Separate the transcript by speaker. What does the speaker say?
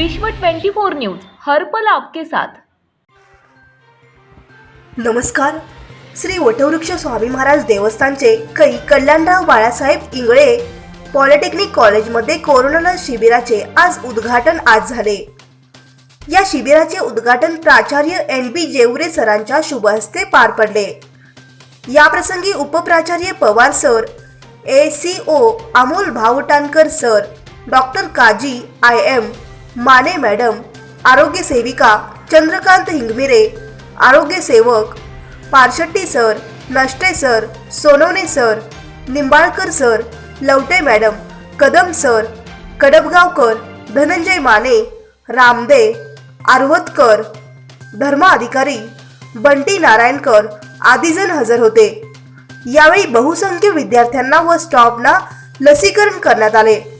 Speaker 1: विश्व 24 न्यूज हर पल आपके साथ.
Speaker 2: नमस्कार. श्री वटवृक्ष स्वामी महाराज देवस्थानचे कै कल्याणराव बाळासाहेब इंगळे पॉलिटेक्निक कॉलेजमध्ये कोरोना शिबिराचे आज उद्घाटन आज झाले. या शिबिराचे उद्घाटन प्राचार्य एन बी जेवरे सरांच्या शुभहस्ते पार पडले. याप्रसंगी उपप्राचार्य Pawar sir A C O Amol Bhavtankar sir doctor Kazi I M Mane madam आरोग्य सेविका चंद्रकांत हिंगमिरे आरोग्य सेवक Parshatti sir Nashte sir Sonawane sir Nimbalkar sir Lavate madam Kadam sir Kadabgaonkar Dhananjay Mane Ramde Arvatkar धर्म अधिकारी बंटी नारायणकर आदीजण हजर होते. यावेळी बहुसंख्य विद्यार्थ्यांना व स्टॉपना लसीकरण करण्यात आले.